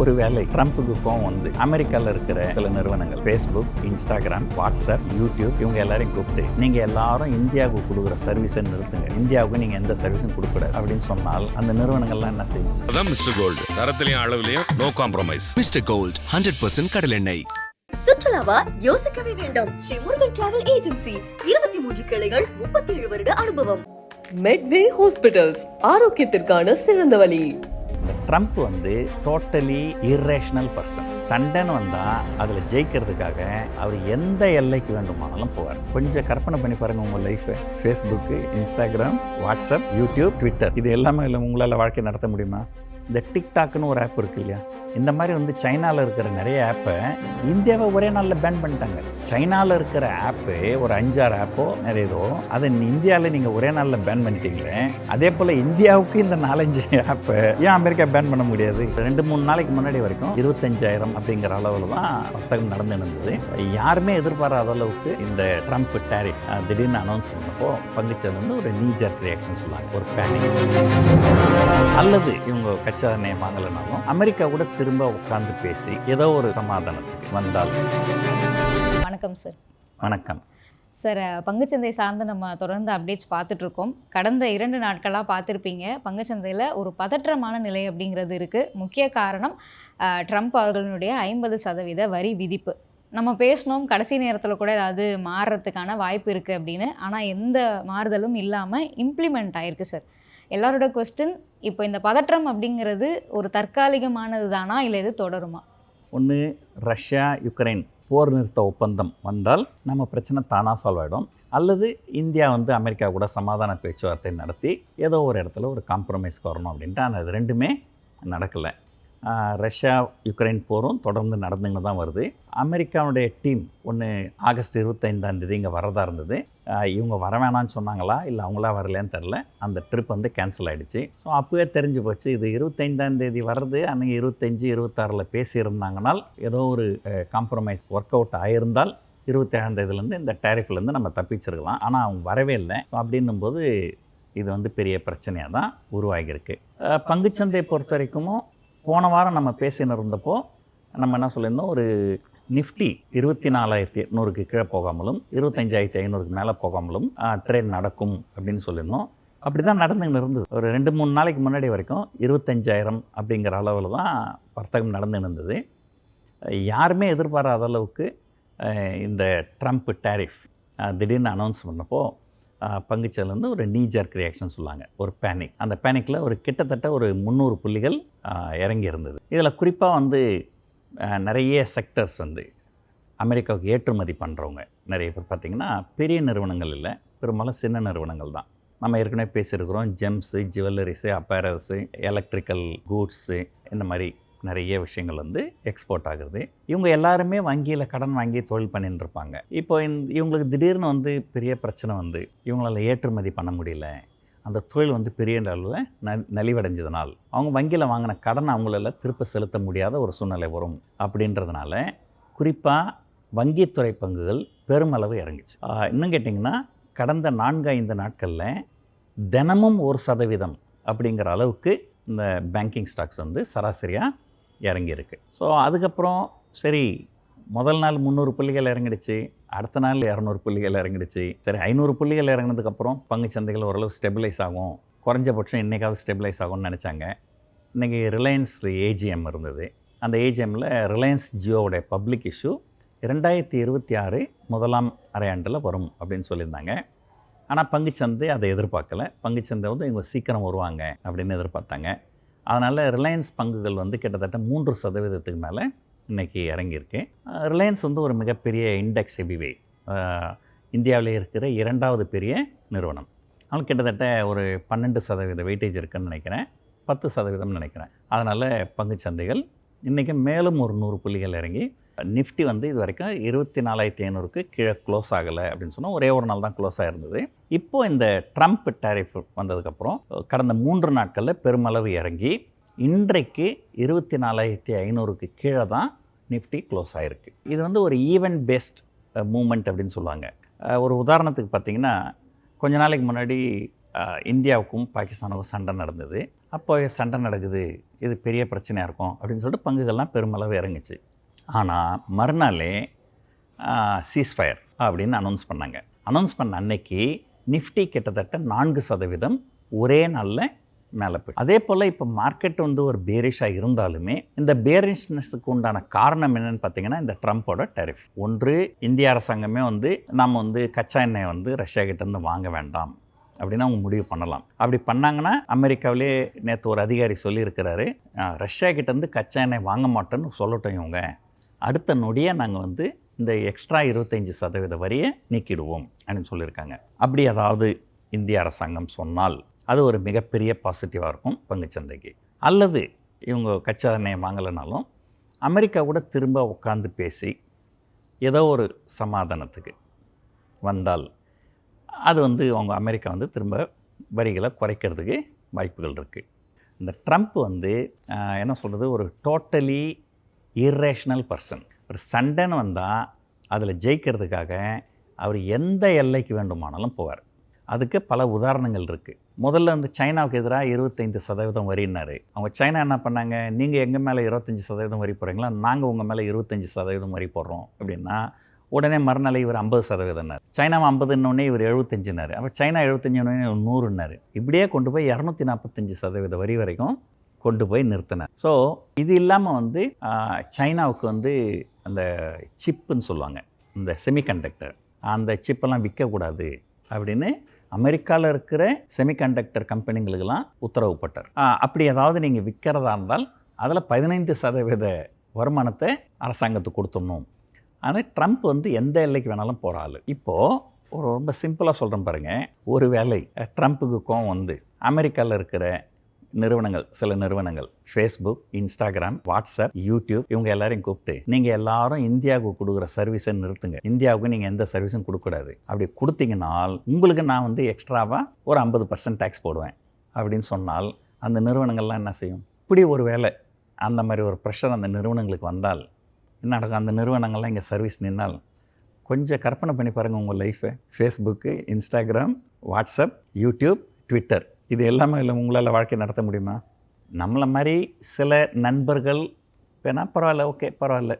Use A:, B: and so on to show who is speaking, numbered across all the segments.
A: ஒருவேளை ட்ரம்ப்புக்கு கோவம் வந்து அமெரிக்காவில் இருக்கிற சில நிறுவனங்கள் ஃபேஸ்புக் இன்ஸ்டாகிராம் வாட்ஸ்அப் யூடியூப் இவங்க எல்லாரையும் கூப்பிட்டு நீங்கள் எல்லாரும் இந்தியாவுக்கு கொடுக்குற சர்வீஸை நிறுத்துங்க. இந்தியாவுக்கு நீங்கள் எந்த சர்வீஸும் கொடுக்கூடாது அப்படின்னு சொன்னால் அந்த நிறுவனங்கள்லாம் என்ன செய்யும்?
B: அதான் மிஸ்டர் கோல்டு தரத்திலையும் அளவுலையும் no compromise
C: Mr Gold hundred percent கடலெண்ணெய்
D: சுற்றுலாவா? யோசிக்கவே வேண்டாம். ஸ்ரீ முருகன் டிராவல் ஏஜென்சி இருபத்தி மூன்று கிளைகள் முப்பத்தி ஏழு வருட அனுபவம்.
E: மெட்வே ஹாஸ்பிட்டல்ஸ் ஆரோக்கியத்திற்கான சிறந்த வழி.
A: ட்ரம்ப் வந்து டோட்டலி இர்ரேஷனல் பர்சன் சண்டைன்னு வந்தால் அதில் ஜெயிக்கிறதுக்காக அவர் எந்த எல்லைக்கு வேண்டுமானாலும் போவார். கொஞ்சம் கற்பனை பண்ணி பாருங்கள் உங்கள் life Facebook Instagram WhatsApp YouTube Twitter இது எல்லாமே இல்லை உங்களால் வாழ்க்கை நடத்த முடியுமா? இந்த டிக்டாக்னு ஒரு ஆப் இருக்கு இல்லையா? இந்த மாதிரி வந்து சைனாவில் இருக்கிற நிறைய ஆப்பை இந்தியாவை ஒரே நாளில் பேன் பண்ணிட்டாங்க. சைனாவில் இருக்கிற ஆப்பு ஒரு அஞ்சாறு ஆப்போ நிறையதோ அதை இந்தியாவில் நீங்கள் ஒரே நாளில் பேன் பண்ணிட்டீங்களே அதே போல் இந்தியாவுக்கு இந்த நாலஞ்சு ஆப்பை ஏன் அமெரிக்கா பேன் பண்ண முடியாது? ரெண்டு மூணு நாளைக்கு முன்னாடி வரைக்கும் இருபத்தஞ்சாயிரம் அப்படிங்கிற அளவில் தான் வர்த்தகம் நடந்து இருந்தது யாருமே எதிர்பாராத அளவுக்கு இந்த ட்ரம்ப் டேரிஃப் திடீர்னு அனௌன்ஸ் பண்ணப்போ பங்குச்சது வந்து ஒரு நீஜர் ரியாக்ஷன் சொல்லுவாங்க ஒரு பேனிக் அல்லது இவங்க கட்சி எண்ணெய் வாங்கலைனாலும் அமெரிக்கா கூட திரும்ப உட்கார்ந்து பேசி ஏதோ ஒரு சமாதானத்துக்கு வந்தால்.
F: வணக்கம் சார்
A: வணக்கம்.
F: சார் பங்குச்சந்தை சார்ந்து நம்ம தொடர்ந்து அப்டேட்ஸ் பார்த்துட்ருக்கோம். கடந்த இரண்டு நாட்களாக பார்த்துருப்பீங்க. பங்குச்சந்தையில் ஒரு பதற்றமான நிலை அப்படிங்கிறது இருக்குது முக்கிய காரணம் ட்ரம்ப் அவர்களுடைய ஐம்பது சதவீத வரி விதிப்பு. நம்ம பேசினோம் கடைசி நேரத்தில் கூட ஏதாவது மாறுறதுக்கான வாய்ப்பு இருக்குது அப்படின்னு. ஆனால் எந்த மாறுதலும் இல்லாமல் இம்ப்ளிமெண்ட் ஆயிருக்கு சார் எல்லாரோட கொஸ்டின் இப்போ இந்த பதற்றம் அப்படிங்கிறது ஒரு தற்காலிகமானது தானா இல்லை இது தொடருமா?
A: ஒன்று ரஷ்யா யுக்ரைன் போர் நிறுத்த ஒப்பந்தம் வந்தால் நம்ம பிரச்சனை தானாக சால்வ் ஆகிடும் அல்லது இந்தியா வந்து அமெரிக்கா கூட சமாதான பேச்சுவார்த்தை நடத்தி ஏதோ ஒரு இடத்துல ஒரு காம்ப்ரமைஸ்க்கு வரணும் அப்படின்ட்டு. ஆனால் அது ரெண்டுமே நடக்கலை. ரஷ்யா யுக்ரைன் போரும் தொடர்ந்து நடந்துன்னு தான் வருது. அமெரிக்காவுடைய டீம் ஒன்று ஆகஸ்ட் இருபத்தைந்தாம் தேதி இங்கே வரதா இருந்தது. இவங்க வர வேணாம்னு சொன்னாங்களா? இல்லை அவங்களா வரலன்னு தெரில அந்த ட்ரிப் வந்து கேன்சல் ஆகிடுச்சு ஸோ அப்போவே தெரிஞ்சு போச்சு இது இருபத்தைந்தாம் தேதி வர்றது அன்றைக்கி இருபத்தஞ்சி இருபத்தாறில் பேசியிருந்தாங்கனால் ஏதோ ஒரு காம்ப்ரமைஸ் ஒர்க் அவுட் ஆயிருந்தால் இருபத்தேழாம் தேதியிலேருந்து இந்த டேரிஃப்லேருந்து நம்ம தப்பிச்சிருக்கலாம். ஆனால் அவங்க வரவே இல்லை. ஸோ அப்படின்னும் போது இது வந்து பெரிய பிரச்சனையாக தான் உருவாகியிருக்கு. பங்குச்சந்தை பங்குச்சந்தையை பொறுத்த வரைக்கும் போன வாரம் நம்ம பேசின்னு இருந்தப்போ நம்ம என்ன சொல்லியிருந்தோம்? ஒரு நிஃப்டி இருபத்தி நாலாயிரத்தி எட்நூறுக்கு கீழே போகாமலும் இருபத்தஞ்சாயிரத்தி ஐநூறுக்கு மேலே போகாமலும் ட்ரேட் நடக்கும் அப்படின்னு சொல்லியிருந்தோம். அப்படி தான் நடந்துன்னு இருந்தது. ஒரு ரெண்டு மூணு நாளைக்கு முன்னாடி வரைக்கும் இருபத்தஞ்சாயிரம் அப்படிங்கிற அளவில் தான் வர்த்தகம் நடந்துன்னு இருந்தது. யாருமே எதிர்பாராத அளவுக்கு இந்த ட்ரம்ப் டேரிஃப் திடீர்னு அனௌன்ஸ் பண்ணப்போ பங்குச்சல் வந்து ஒரு நீஜர்க் ரியாக்ஷன் சொல்லுவாங்க ஒரு பேனிக் அந்த பேனிக்கில் ஒரு கிட்டத்தட்ட ஒரு முந்நூறு புள்ளிகள் இறங்கி இருந்தது இதில் குறிப்பாக வந்து நிறைய செக்டர்ஸ் வந்து அமெரிக்காவுக்கு ஏற்றுமதி பண்ணுறவங்க நிறைய பேர் பார்த்திங்கன்னா பெரிய நிறுவனங்கள் இல்லை. பெரும்பாலும் சின்ன நிறுவனங்கள் தான். நம்ம ஏற்கனவே பேசியிருக்கிறோம் gems jewelleries apparels electrical goods இந்த மாதிரி நிறைய விஷயங்கள் வந்து எக்ஸ்போர்ட் ஆகுது இவங்க எல்லாருமே வங்கியில் கடன் வாங்கி தொழில் பண்ணிட்டு இருப்பாங்க. இப்போ இவங்களுக்கு திடீர்னு வந்து பெரிய பிரச்சனை வந்து இவங்களால் ஏற்றுமதி பண்ண முடியல. அந்த தொழில் வந்து பெரிய அளவில் ந நலிவடைஞ்சதுனால் அவங்க வங்கியில் வாங்கின கடன் அவங்களால திருப்ப செலுத்த முடியாத ஒரு சூழ்நிலை வரும். அப்படின்றதுனால குறிப்பாக வங்கித்துறை பங்குகள் பெருமளவு இறங்குச்சு. இன்னும் கேட்டிங்கன்னா கடந்த நான்கு ஐந்து நாட்களில் தினமும் ஒரு சதவீதம் அப்படிங்கிற அளவுக்கு இந்த பேங்கிங் ஸ்டாக்ஸ் வந்து சராசரியாக இறங்கியிருக்கு. ஸோ அதுக்கப்புறம் சரி முதல் நாள் முந்நூறு புள்ளிகள் இறங்கிடுச்சு அடுத்த நாள் இரநூறு புள்ளிகள் இறங்கிடுச்சு. சரி ஐநூறு புள்ளிகள் இறங்கினதுக்கப்புறம் பங்கு சந்தைகள் ஓரளவு ஸ்டெபிலைஸ் ஆகும். குறைஞ்சபட்சம் இன்றைக்காவது ஸ்டெபிலைஸ் ஆகும்னு நினச்சாங்க. இன்றைக்கி ரிலையன்ஸ் ஏஜிஎம் இருந்தது. அந்த ஏஜிஎம்மில் ரிலையன்ஸ் ஜியோவுடைய பப்ளிக் இஷ்யூ ரெண்டாயிரத்தி இருபத்தி ஆறு முதலாம் அரையாண்டில் வரும் அப்படின்னு சொல்லியிருந்தாங்க. ஆனால் பங்குச்சந்தை அதை எதிர்பார்க்கல. பங்குச்சந்தை வந்து இவங்க சீக்கிரம் வருவாங்க அப்படின்னு எதிர்பார்த்தாங்க. அதனால் ரிலையன்ஸ் பங்குகள் வந்து கிட்டத்தட்ட மூன்று சதவீதத்துக்கு மேலே இன்றைக்கி இறங்கியிருக்கு. ரிலையன்ஸ் வந்து ஒரு மிகப்பெரிய இண்டெக்ஸ் எபிவே இந்தியாவில் இருக்கிற இரண்டாவது பெரிய நிறுவனம். ஆனால் கிட்டத்தட்ட ஒரு பன்னெண்டு சதவீத வெயிட்டேஜ் இருக்குன்னு நினைக்கிறேன். பத்து சதவீதம்னு நினைக்கிறேன். அதனால் பங்குச்சந்தைகள் இன்றைக்கி மேலும் ஒரு நூறு புள்ளிகள் இறங்கி நிஃப்டி வந்து இது வரைக்கும் இருபத்தி நாலாயிரத்தி ஐநூறுக்கு கீழே க்ளோஸ் ஆகலை அப்படின்னு சொன்னால் ஒரே ஒரு நாள் தான் க்ளோஸ் ஆகிருந்தது இப்போ இந்த ட்ரம்ப் டேரிஃப் வந்ததுக்கப்புறம் கடந்த மூன்று நாட்களில் பெருமளவு இறங்கி இன்றைக்கு இருபத்தி நாலாயிரத்தி ஐநூறுக்கு கீழே தான் நிஃப்டி க்ளோஸ் ஆகிருக்கு இது வந்து ஒரு ஈவெண்ட் பேஸ்ட் மூமெண்ட் அப்படின்னு சொல்லுவாங்க. ஒரு உதாரணத்துக்கு பார்த்தீங்கன்னா கொஞ்ச நாளைக்கு முன்னாடி இந்தியாவுக்கும் பாகிஸ்தானுக்கும் சண்டை நடந்தது. அப்போ சண்டை நடக்குது இது பெரிய பிரச்சனையாக இருக்கும் அப்படின்னு சொல்லிட்டு பங்குகள்லாம் பெருமளவு இறங்குச்சு. ஆனால் மறுநாளே சீஸ்ஃபயர் அப்படின்னு அனௌன்ஸ் பண்ணாங்க. அனௌன்ஸ் பண்ண அன்னைக்கு நிஃப்டி கிட்டத்தட்ட நான்கு சதவீதம் ஒரே நாளில் மேலே போய் அதே போல் இப்போ மார்க்கெட் வந்து ஒரு பேரிஷாக இருந்தாலுமே இந்த பேரிஷ்னஸுக்கு உண்டான காரணம் என்னென்னு பார்த்தீங்கன்னா இந்த ட்ரம்ப்போட டெரிஃப் ஒன்று இந்திய அரசாங்கமே வந்து நம்ம வந்து கச்சா எண்ணெயை வந்து ரஷ்யா கிட்டேருந்து வாங்க வேண்டாம். அப்படின்னு அவங்க முடிவு பண்ணலாம். அப்படி பண்ணாங்கன்னா அமெரிக்காவிலே நேற்று ஒரு அதிகாரி சொல்லியிருக்கிறாரு ரஷ்யா கிட்டேருந்து கச்சா எண்ணெய் வாங்க மாட்டோன்னு சொல்லட்டும் இவங்க. அடுத்த நொடியே நாங்கள் வந்து இந்த எக்ஸ்ட்ரா இருபத்தஞ்சி சதவீத வரியை நீக்கிடுவோம் அப்படின்னு சொல்லியிருக்காங்க. அப்படி அதாவது இந்திய அரசாங்கம் சொன்னால் அது ஒரு மிகப்பெரிய பாசிட்டிவாக இருக்கும் பங்குச்சந்தைக்கு அல்லது இவங்க கச்சா எண்ணெயை வாங்கலைனாலும் அமெரிக்கா கூட திரும்ப உட்காந்து பேசி ஏதோ ஒரு சமாதானத்துக்கு வந்தால் அது வந்து அவங்க அமெரிக்கா வந்து திரும்ப வரிகளை குறைக்கிறதுக்கு வாய்ப்புகள் இருக்குது இந்த ட்ரம்ப் வந்து என்ன சொல்கிறது ஒரு டோட்டலி இர்ரேஷனல் பர்சன் ஒரு சண்டைன்னு வந்தால் அதில் ஜெயிக்கிறதுக்காக அவர் எந்த எல்லைக்கு வேண்டுமானாலும் போவார். அதுக்கு பல உதாரணங்கள் இருக்குது முதல்ல வந்து சைனாவுக்கு எதிராக இருபத்தைந்து சதவீதம் வரின்னாரு. அவங்க சைனா என்ன பண்ணாங்க? நீங்கள் எங்கள் மேலே இருபத்தஞ்சி சதவீதம் வரி போகிறீங்களா நாங்கள் உங்கள் மேலே இருபத்தஞ்சி சதவீதம் வரி போடுறோம் அப்படின்னா உடனே மறுநாள் இவர் ஐம்பது சதவீதம்னார். சைனா ஐம்பதுன்னொடனே இவர் எழுபத்தஞ்சுனாரு. அப்போ சைனா எழுபத்தஞ்சுனே நூறுன்னாரு இப்படியே கொண்டு போய் இரநூத்தி நாற்பத்தஞ்சு சதவீத வரி வரைக்கும் கொண்டு போய் நிறுத்தினார். ஸோ இது இல்லாமல் வந்து சைனாவுக்கு வந்து அந்த சிப்புன்னு சொல்லுவாங்க. இந்த செமிகண்டக்டர் அந்த சிப்பெல்லாம் விற்கக்கூடாது அப்படின்னு அமெரிக்காவில் இருக்கிற செமிகண்டக்டர் கம்பெனிங்களுக்கெல்லாம் உத்தரவு போட்டார். அப்படி ஏதாவது நீங்கள் விற்கிறதா இருந்தால் அதில் பதினைந்து சதவீத வருமானத்தை அரசாங்கத்துக்கு கொடுத்துடணும். ஆனால் ட்ரம்ப் வந்து எந்த எல்லைக்கு வேணாலும் போகிற ஆள். இப்போது ஒரு ரொம்ப சிம்பிளாக சொல்கிறேன் பாருங்கள் ஒரு வேலை ட்ரம்ப்புக்கு கோவம் வந்து அமெரிக்காவில் இருக்கிற நிறுவனங்கள் சில நிறுவனங்கள் ஃபேஸ்புக் இன்ஸ்டாகிராம் வாட்ஸ்அப் யூடியூப் இவங்க எல்லாரையும் கூப்பிட்டு நீங்கள் எல்லாரும் இந்தியாவுக்கு கொடுக்குற சர்வீஸை நிறுத்துங்க. இந்தியாவுக்கு நீங்கள் எந்த சர்வீஸும் கொடுக்கக்கூடாது. அப்படி கொடுத்தீங்கனால் உங்களுக்கு நான் வந்து எக்ஸ்ட்ராவாக ஒரு ஐம்பது பர்சன்ட் டேக்ஸ் போடுவேன். அப்படின்னு சொன்னால் அந்த நிறுவனங்கள்லாம் என்ன செய்யும்? இப்படி ஒரு வேலை அந்த மாதிரி ஒரு ப்ரெஷர் அந்த நிறுவனங்களுக்கு வந்தால் என்ன நடக்கும்? அந்த நிறுவனங்கள்லாம் இங்கே சர்வீஸ் நின்னால் கொஞ்சம் கற்பனை பண்ணி பாருங்கள் உங்கள் லைஃப்பை Facebook Instagram WhatsApp YouTube Twitter இது எல்லாமே இல்லை உங்களால் வாழ்க்கை நடத்த முடியுமா? நம்மளை மாதிரி சில நண்பர்கள் வேணா பரவாயில்ல ஓகே பரவாயில்ல.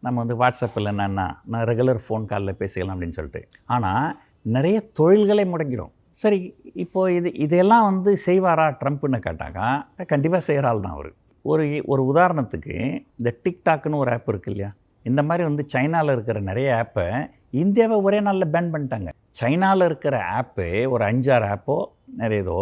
A: நம்ம வந்து வாட்ஸ்அப்பில் என்னன்னா நான் ரெகுலர் ஃபோன் காலில் பேசிக்கலாம் அப்படின்னு சொல்லிட்டு. ஆனால் நிறைய தொழில்களை முடங்கிடும். சரி இப்போது இது இதெல்லாம் வந்து செய்வாரா? ட்ரம்ப்னு கேட்டாக்கா கண்டிப்பாக செய்கிற ஆள் தான் அவர். ஒரு ஒரு உதாரணத்துக்கு இந்த டிக்டாக்னு ஒரு ஆப் இருக்கு இல்லையா? இந்த மாதிரி வந்து சைனாவில் இருக்கிற நிறைய ஆப்பை இந்தியாவை ஒரே நாளில் பேன் பண்ணிட்டாங்க. சைனாவில் இருக்கிற ஆப்பு ஒரு அஞ்சாறு ஆப்போ நிறையதோ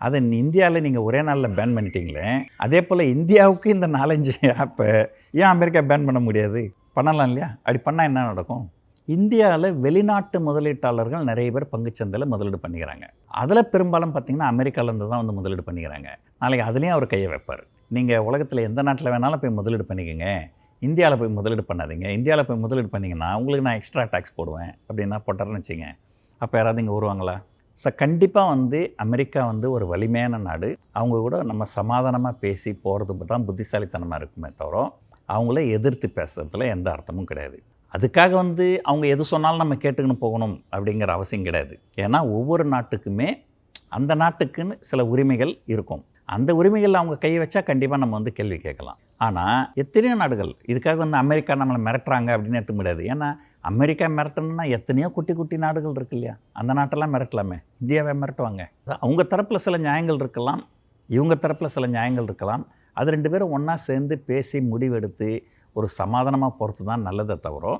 A: அதை இந்தியாவில் நீங்கள் ஒரே நாளில் பேன் பண்ணிட்டீங்களே அதே போல் இந்தியாவுக்கு இந்த நாலஞ்சு ஆப்பை ஏன் அமெரிக்கா பேன் பண்ண முடியாது? பண்ணலாம் இல்லையா? அப்படி பண்ணால் என்ன நடக்கும்? இந்தியாவில் வெளிநாட்டு முதலீட்டாளர்கள் நிறைய பேர் பங்குச்சந்தையில் முதலீடு பண்ணிக்கிறாங்க. அதில் பெரும்பாலும் பார்த்தீங்கன்னா அமெரிக்காவிலேருந்து தான் வந்து முதலீடு பண்ணிக்கிறாங்க. நாளைக்கு அதுலேயும் அவர் கையை வைப்பார். நீங்கள் உலகத்தில் எந்த நாட்டில் வேணாலும் போய் முதலீடு பண்ணிக்கோங்க. இந்தியாவில் போய் முதலீடு பண்ணாதீங்க. இந்தியாவில் போய் முதலீடு பண்ணிங்கன்னா உங்களுக்கு நான் எக்ஸ்ட்ரா டேக்ஸ் போடுவேன் அப்படின்னா போட்டார்னு வச்சுங்க அப்போ யாராவது இங்கே வருவாங்களா? ஸோ கண்டிப்பாக வந்து அமெரிக்கா வந்து ஒரு வலிமையான நாடு. அவங்க கூட நம்ம சமாதானமாக பேசி போகிறது தான் புத்திசாலித்தனமாக இருக்குமே தவிர அவங்கள எதிர்த்து பேசுறதுல எந்த அர்த்தமும் கிடையாது. அதுக்காக வந்து அவங்க எது சொன்னாலும் நம்ம கேட்டுக்கின்னு போகணும் அப்படிங்கிற அவசியம் கிடையாது. ஏன்னா ஒவ்வொரு நாட்டுக்குமே அந்த நாட்டுக்குன்னு சில உரிமைகள் இருக்கும். அந்த உரிமைகள் அவங்க கையை வச்சா கண்டிப்பாக நம்ம வந்து கேள்வி கேட்கலாம். ஆனால் எத்தனையோ நாடுகள் இதுக்காக வந்து அமெரிக்கா நம்மளை மிரட்டுறாங்க அப்படின்னு எடுத்துக்க முடியாது. ஏன்னா அமெரிக்கா மிரட்டணும்னா எத்தனையோ குட்டி குட்டி நாடுகள் இருக்கு இல்லையா? அந்த நாட்டெல்லாம் மிரட்டலாமே. இந்தியாவை மிரட்டுவாங்க. அவங்க தரப்பில் சில நியாயங்கள் இருக்கலாம். இவங்க தரப்பில் சில நியாயங்கள் இருக்கலாம். அது ரெண்டு பேரும் ஒன்றா சேர்ந்து பேசி முடிவெடுத்து ஒரு சமாதானமாக போகிறது தான் நல்லதை தவிர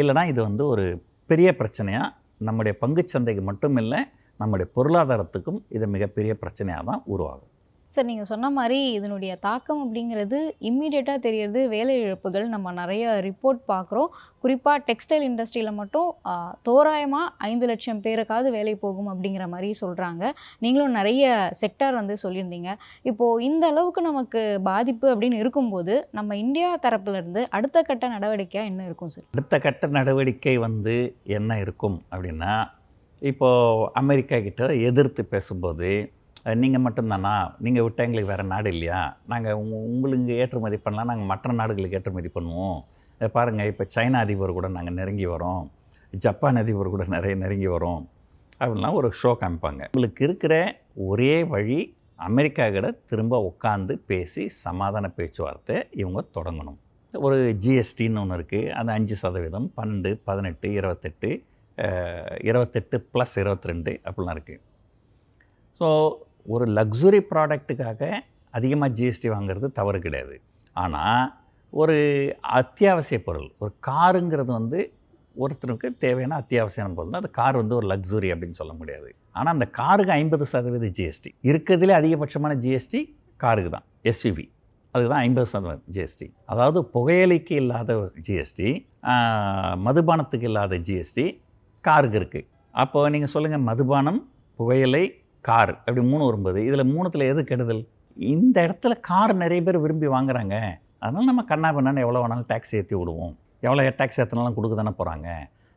A: இல்லைனா இது வந்து ஒரு பெரிய பிரச்சனையாக நம்முடைய பங்குச்சந்தைக்கு மட்டும் இல்லை நம்முடைய பொருளாதாரத்துக்கும் இது மிகப்பெரிய பிரச்சனையாக தான் உருவாகும்.
F: சார் நீங்கள் சொன்ன மாதிரி இதனுடைய தாக்கம் அப்படிங்கிறது இம்மீடியட்டாக தெரியறது வேலை இழப்புகள் நம்ம நிறைய ரிப்போர்ட் பார்க்குறோம். குறிப்பாக டெக்ஸ்டைல் இண்டஸ்ட்ரியில் மட்டும் தோராயமாக ஐந்து லட்சம் பேருக்காவது வேலை போகும் அப்படிங்கிற மாதிரி சொல்கிறாங்க நீங்களும் நிறைய செக்டார் வந்து சொல்லியிருந்தீங்க. இப்போது இந்த அளவுக்கு நமக்கு பாதிப்பு அப்படின்னு இருக்கும்போது நம்ம இந்தியா தரப்புலேருந்து அடுத்த கட்ட நடவடிக்கையாக என்ன இருக்கும் சார்?
A: அடுத்த கட்ட நடவடிக்கை வந்து என்ன இருக்கும் அப்படின்னா இப்போது அமெரிக்கா கிட்ட எதிர்த்து பேசும்போது நீங்கள் மட்டும்தானா? நீங்கள் விட்டால் எங்களுக்கு வேறு நாடு இல்லையா? நாங்கள் உங்களுக்கு ஏற்றுமதி பண்ணலாம் நாங்கள் மற்ற நாடுகளுக்கு ஏற்றுமதி பண்ணுவோம். பாருங்கள் இப்போ சைனா அதிபர் கூட நாங்கள் நெருங்கி வரோம். ஜப்பான் அதிபர் கூட நிறைய நெருங்கி வரோம். அப்படின்லாம் ஒரு ஷோ காமிப்பாங்க. உங்களுக்கு இருக்கிற ஒரே வழி அமெரிக்கா கிட்ட திரும்ப உட்காந்து பேசி சமாதான பேச்சுவார்த்தை இவங்க தொடங்கணும். ஒரு ஜிஎஸ்டின்னு ஒன்று இருக்குது அது அஞ்சு சதவீதம் பன்னெண்டு பதினெட்டு இருபத்தெட்டு இருபத்தெட்டு ப்ளஸ் இருபத்தி ரெண்டு அப்படிலாம் இருக்குது ஸோ ஒரு லக்ஸுரி ப்ராடக்ட்டுக்காக அதிகமாக ஜிஎஸ்டி வாங்குறது தவறு கிடையாது. ஆனால் ஒரு அத்தியாவசிய பொருள் ஒரு காருங்கிறது வந்து ஒருத்தருக்கு தேவையான அத்தியாவசியமான பொருள் தான். அந்த கார் வந்து ஒரு லக்ஸுரி அப்படின்னு சொல்ல முடியாது. ஆனால் அந்த காருக்கு ஐம்பது சதவீத ஜிஎஸ்டி இருக்கிறதுலே அதிகபட்சமான ஜிஎஸ்டி காருக்கு தான். எஸ்யூவி அதுதான் ஐம்பது சதவீதம் ஜிஎஸ்டி அதாவது புகையிலைக்கு இல்லாத ஜிஎஸ்டி மதுபானத்துக்கு இல்லாத ஜிஎஸ்டி காருக்கு இருக்குது அப்போ நீங்கள் சொல்லுங்கள் மதுபானம் புகையிலை கார் அப்படி மூணு வரும்போது இதில் மூணுத்தில் எது கெடுதல்? இந்த இடத்துல கார் நிறைய பேர் விரும்பி வாங்குறாங்க. அதனால் நம்ம கண்ணா பண்ணான்னு எவ்வளோ வேணாலும் டேக்ஸ் ஏற்றி விடுவோம். எவ்வளோ டேக்ஸ் ஏற்றினாலும் கொடுக்க தானே போகிறாங்க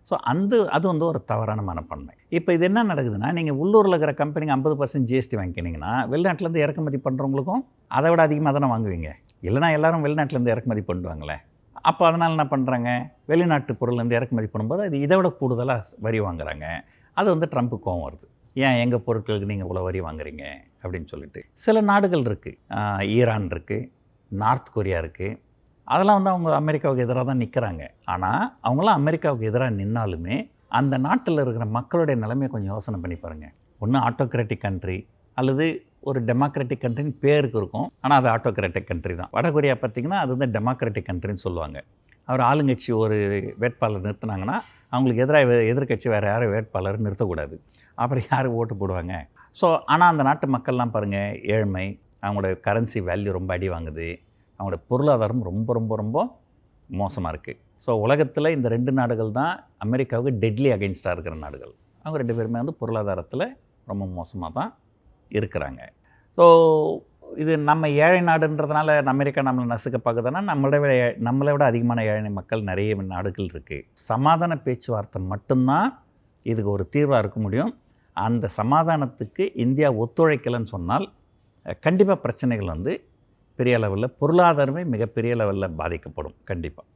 A: ஸோ அந்த அது வந்து ஒரு தவறான மனப்பான்மை. இப்போ இது என்ன நடக்குதுன்னா நீங்கள் உள்ளூரில் இருக்கிற கம்பெனிங்க ஐம்பது பர்சன்ட் ஜிஎஸ்டி வாங்கிக்கினீங்கன்னா வெளிநாட்டிலேருந்து இறக்குமதி பண்ணுறவங்களுக்கும் அதை விட அதிகமாக தானே வாங்குவீங்க. இல்லைனா எல்லாரும் வெளிநாட்டிலேருந்து இறக்குமதி பண்ணுவாங்களே. அப்போ அதனால் என்ன பண்ணுறாங்க வெளிநாட்டு பொருள்லேருந்து இறக்குமதி பண்ணும்போது அது இதை விட கூடுதலாக வரி வாங்குறாங்க. அது வந்து ட்ரம்ப்பு கோவம் வருது. ஏன் எங்கள் பொருட்களுக்கு நீங்கள் இவ்வளோ வரி வாங்குறீங்க? அப்படின்னு சொல்லிட்டு. சில நாடுகள் இருக்குது ஈரான் இருக்குது நார்த் கொரியா இருக்குது அதெல்லாம் வந்து அவங்க அமெரிக்காவுக்கு எதிராக தான் நிற்கிறாங்க ஆனால் அவங்களாம் அமெரிக்காவுக்கு எதிராக நின்னாலுமே அந்த நாட்டில் இருக்கிற மக்களுடைய நிலைமையை கொஞ்சம் யோசனை பண்ணி பாருங்கள் ஒன்று ஆட்டோக்ராட்டிக் கண்ட்ரி அல்லது ஒரு டெமோக்ராட்டிக் கண்ட்ரின்னு பேருக்கு இருக்கும். ஆனால் அது ஆட்டோக்ராட்டிக் கண்ட்ரி தான். வடகொரியா பார்த்திங்கன்னா அது வந்து டெமோக்ராட்டிக் கண்ட்ரின்னு சொல்லுவாங்க. அவர் ஆளுங்கட்சி ஒரு வேட்பாளர் நிறுத்தினாங்கன்னா அவங்களுக்கு எதிராக எதிர்க்கட்சி வேறு யாரும் வேட்பாளர் நிறுத்தக்கூடாது. அப்புறம் யார் ஓட்டு போடுவாங்க? ஸோ ஆனால் அந்த நாட்டு மக்கள்லாம் பாருங்கள் ஏழ்மை அவங்களோட கரன்சி வேல்யூ ரொம்ப அடி வாங்குது. அவங்களோட பொருளாதாரம் ரொம்ப ரொம்ப ரொம்ப மோசமாக இருக்குது ஸோ உலகத்தில் இந்த ரெண்டு நாடுகள் தான் அமெரிக்காவுக்கு டெட்லி அகெயின்ஸ்டாக இருக்கிற நாடுகள். அவங்க ரெண்டு பேருமே வந்து பொருளாதாரத்தில் ரொம்ப மோசமாக தான் இருக்கிறாங்க. ஸோ இது நம்ம ஏழை நாடுன்றதுனால அமெரிக்கா நம்மளை நசுக்க பார்க்குதுன்னா நம்மளை விட நம்மளை விட அதிகமான ஏழை மக்கள் நிறைய நாடுகள் இருக்குது சமாதான பேச்சுவார்த்தை மட்டும்தான் இதுக்கு ஒரு தீர்வாக இருக்க முடியும். அந்த சமாதானத்துக்கு இந்தியா ஒத்துழைக்கலைன்னு சொன்னால் கண்டிப்பாக பிரச்சனைகள் வந்து பெரிய லெவலில் பொருளாதாரமே மிகப்பெரிய லெவலில் பாதிக்கப்படும் கண்டிப்பாக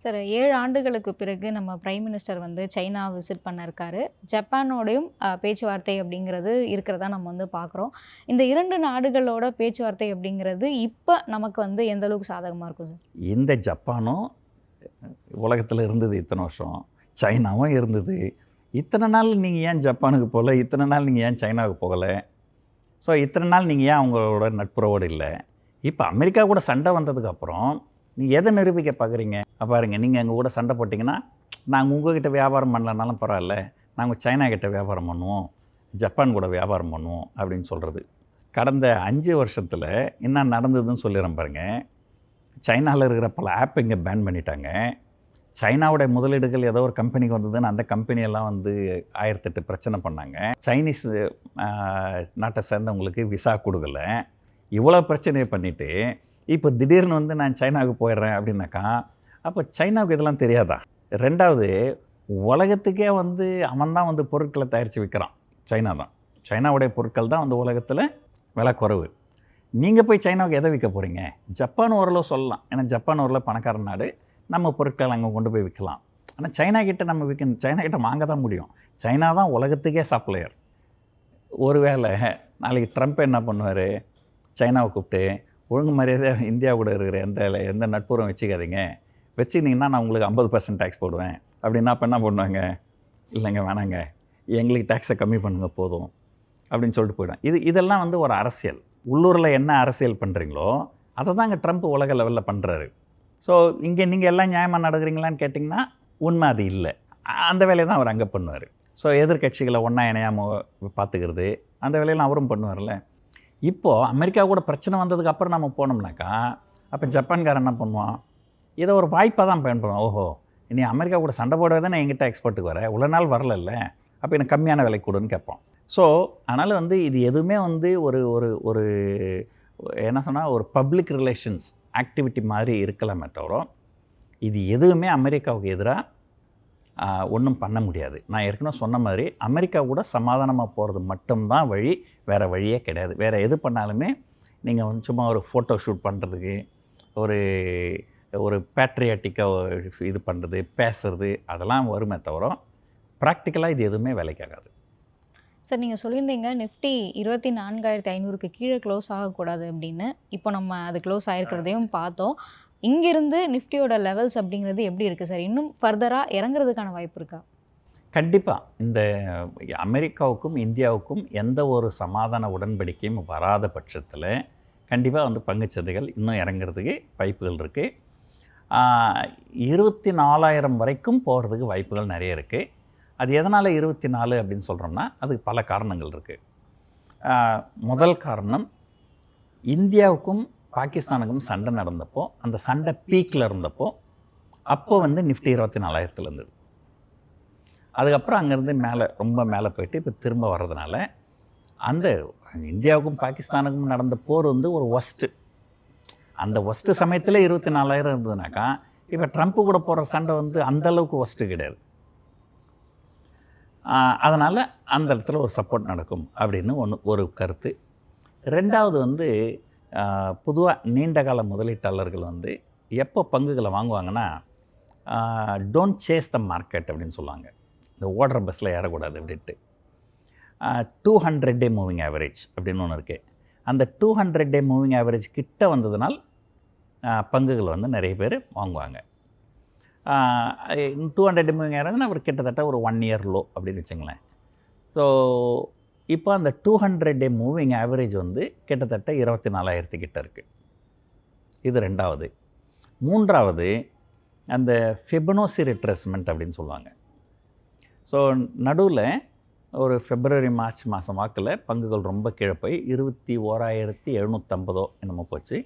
F: சார் ஏழு ஆண்டுகளுக்கு பிறகு நம்ம பிரைம் மினிஸ்டர் வந்து சைனா விசிட் பண்ண இருக்காரு ஜப்பானோடையும் பேச்சுவார்த்தை அப்படிங்கிறது இருக்கிறதா நம்ம வந்து பார்க்குறோம் இந்த இரண்டு நாடுகளோட பேச்சுவார்த்தை அப்படிங்கிறது இப்போ நமக்கு வந்து எந்த அளவுக்கு சாதகமாக இருக்கும் சார்?
A: இந்த ஜப்பானும் உலகத்தில் இருந்தது இத்தனை வருஷம். சைனாவும் இருந்தது. இத்தனை நாள் நீங்கள் ஏன் ஜப்பானுக்கு போகல? இத்தனை நாள் நீங்கள் ஏன் சைனாவுக்கு போகலை? ஸோ இத்தனை நாள் நீங்கள் ஏன் அவங்களோட நட்புறவோடு இல்லை? இப்போ அமெரிக்கா கூட சண்டை வந்ததுக்கப்புறம் நீங்கள் எதை நிரூபிக்க பார்க்குறீங்க பாருங்க நீங்கள் எங்கள் கூட சண்டை போட்டிங்கன்னா நாங்கள் உங்ககிட்ட வியாபாரம் பண்ணலனாலும் பரவாயில்ல. நாங்கள் சைனா கிட்ட வியாபாரம் பண்ணுவோம். ஜப்பான் கூட வியாபாரம் பண்ணுவோம் அப்படின்னு சொல்கிறது கடந்த அஞ்சு வருஷத்தில் என்ன நடந்ததுன்னு சொல்லிடுறேன் பாருங்கள் சைனாவில் இருக்கிற பல ஆப் இங்கே பேன் பண்ணிட்டாங்க. சைனாவுடைய முதலீடுகள் ஏதோ ஒரு கம்பெனிக்கு வந்ததுன்னு அந்த கம்பெனியெல்லாம் வந்து ஆயிரத்தெட்டு பிரச்சனை பண்ணாங்க. சைனீஸ் நாட்டை சேர்ந்தவங்களுக்கு விசா கொடுக்கல. இவ்வளோ பிரச்சனையை பண்ணிவிட்டு இப்போ திடீர்னு வந்து நான் சைனாவுக்கு போயிடுறேன் அப்படின்னாக்கா அப்போ சைனாவுக்கு இதெல்லாம் தெரியாதா? ரெண்டாவது உலகத்துக்கே வந்து அவன் தான் வந்து பொருட்களை தயாரித்து விற்கிறான். சைனா தான். சைனாவுடைய பொருட்கள் தான் வந்து உலகத்தில் விலை குறைவு நீங்கள் போய் சைனாவுக்கு எதை விற்க போகிறீங்க ஜப்பான் ஓரளவு சொல்லலாம். ஏன்னா ஜப்பான் ஓரளவு பணக்கார நாடு. நம்ம பொருட்கள் அங்கே கொண்டு போய் விற்கலாம். ஆனால் சைனா கிட்ட நம்ம விற்கணும் சைனா கிட்ட வாங்க தான் முடியும். சைனா தான் உலகத்துக்கே சப்ளையர் ஒருவேளை நாளைக்கு ட்ரம்ப் என்ன பண்ணுவார்? சைனாவை கூப்பிட்டு ஒழுங்கு மரியாதையாக இந்தியா கூட இருக்கிற எந்த எந்த நட்புறம் வச்சுக்காதீங்க. வச்சுக்கிட்டிங்கன்னா நான் உங்களுக்கு ஐம்பது பர்சன்ட் டேக்ஸ் போடுவேன். அப்படின்னா அப்போ என்ன பண்ணுவாங்க? இல்லைங்க வேணாங்க. எங்களுக்கு டேக்ஸை கம்மி பண்ணுங்கள் போதும். அப்படின்னு சொல்லிட்டு போயிடும் இது இதெல்லாம் வந்து ஒரு அரசியல். உள்ளூரில் என்ன அரசியல் பண்ணுறீங்களோ அதை தான் அங்கே ட்ரம்ப் உலக லெவலில் பண்ணுறாரு ஸோ இங்கே நீங்கள் எல்லாம் நியாயமாக நடக்கிறீங்களான்னு கேட்டிங்கன்னா உண்மை அது இல்லை. அந்த வேலையை தான் அவர் அங்கே பண்ணுவார். ஸோ எதிர்க்கட்சிகளை ஒன்றா இணையாமல் பார்த்துக்கிறது அந்த வேலையெல்லாம் அவரும் பண்ணுவார்ல இப்போது அமெரிக்கா கூட பிரச்சனை வந்ததுக்கு அப்புறம் நம்ம போனோம்னாக்கா அப்போ ஜப்பான்காரன் என்ன பண்ணுவான்? இதை ஒரு வாய்ப்பாக தான் பயன்படுவான். ஓஹோ நீ அமெரிக்கா கூட சண்டை போடவே தானே எங்கிட்ட எக்ஸ்போர்ட்டுக்கு வர? இவ்வளோ நாள் வரலல்ல. அப்போ எனக்கு கம்மியான விலை கொடுன்னு கேட்போம் ஸோ அதனால் வந்து இது எதுவுமே வந்து ஒரு ஒரு ஒரு என்ன சொன்னால் ஒரு பப்ளிக் ரிலேஷன்ஸ் ஆக்டிவிட்டி மாதிரி இருக்கலாமே தவிர இது எதுவுமே அமெரிக்காவுக்கு எதிராக ஒன்றும் பண்ண முடியாது. நான் ஏற்கனவே சொன்ன மாதிரி அமெரிக்கா கூட சமாதானமாக போகிறது மட்டும்தான் வழி வேறு வழியே கிடையாது. வேறு எது பண்ணாலுமே நீங்கள் வந்து சும்மா ஒரு ஃபோட்டோ ஷூட் பண்ணுறதுக்கு ஒரு ஒரு பேட்ரியாட்டிக்காக இது பண்ணுறது பேசுறது அதெல்லாம் வருமே தவிர ப்ராக்டிக்கலாக இது எதுவுமே வேலைக்காகாது.
F: சார் நீங்கள் சொல்லியிருந்தீங்க நிஃப்டி இருபத்தி நான்காயிரத்தி ஐநூறுக்கு கீழே க்ளோஸ் ஆகக்கூடாது அப்படின்னு. இப்போ நம்ம அது க்ளோஸ் ஆகிருக்கிறதையும் பார்த்தோம். இங்கிருந்து நிஃப்டியோட லெவல்ஸ் அப்படிங்கிறது எப்படி இருக்குது சார் இன்னும் ஃபர்தராக இறங்குறதுக்கான வாய்ப்பு இருக்கா?
A: கண்டிப்பாக இந்த அமெரிக்காவுக்கும் இந்தியாவுக்கும் எந்த ஒரு சமாதான உடன்படிக்கையும் வராத பட்சத்தில் கண்டிப்பாக வந்து பங்குச்சந்தைகள் இன்னும் இறங்குறதுக்கு வாய்ப்புகள் இருக்குது இருபத்தி நாலாயிரம் வரைக்கும் போகிறதுக்கு வாய்ப்புகள் நிறைய இருக்குது அது எதனால் இருபத்தி நாலு அப்படின்னு சொல்கிறோம்னா அதுக்கு பல காரணங்கள் இருக்குது முதல் காரணம் இந்தியாவுக்கும் பாகிஸ்தானுக்கும் சண்டை நடந்தப்போ அந்த சண்டை பீக்கில் இருந்தப்போ அப்போ வந்து நிஃப்டி இருபத்தி நாலாயிரத்தில் இருந்தது அதுக்கப்புறம் அங்கேருந்து மேலே ரொம்ப மேலே போயிட்டு இப்போ திரும்ப வர்றதுனால அந்த இந்தியாவுக்கும் பாகிஸ்தானுக்கும் நடந்த போர் வந்து ஒரு ஒஸ்ட்டு அந்த ஒஸ்ட்டு சமயத்தில் இருபத்தி நாலாயிரம் இருந்ததுனாக்கா இப்போ ட்ரம்ப்பு கூட போகிற சண்டை வந்து அந்தளவுக்கு ஒஸ்ட்டு கிடையாது. அதனால் அந்த இடத்துல ஒரு சப்போர்ட் நடக்கும் அப்படின்னு ஒன்று ஒரு கருத்து. ரெண்டாவது வந்து பொதுவாக நீண்ட கால முதலீட்டாளர்கள் வந்து எப்போ பங்குகளை வாங்குவாங்கன்னா டோன்ட் சேஸ் த மார்க்கெட் அப்படின்னு சொல்லுவாங்க. இந்த ஓடுற பஸ்ஸில் ஏறக்கூடாது அப்படின்ட்டு. Two hundred day moving average அப்படின்னு ஒன்று இருக்குது அந்த two hundred day moving average கிட்ட வந்ததுனால் பங்குகள் வந்து நிறைய பேர் வாங்குவாங்க. டூ ஹண்ட்ரட் எம்ஏங்கிறது மூவிங் ஒரு கிட்டத்தட்ட ஒரு ஒன் இயர் லோ அப்படின்னு வச்சுங்களேன். ஸோ இப்போ அந்த two hundred day moving average வந்து கிட்டத்தட்ட இருபத்தி நாலாயிரத்து கிட்ட இருக்குது இது ரெண்டாவது. மூன்றாவது அந்த ஃபெபனோசி ரிட்ரெஸ்மெண்ட் அப்படின்னு சொல்லுவாங்க. ஸோ நடுவில் ஒரு ஃபெப்ரவரி மார்ச் மாதம் வாக்கில் பங்குகள் ரொம்ப கீழே போய் இருபத்தி ஓராயிரத்தி எழுநூற்றம்பதோ என்னமோ போச்சு.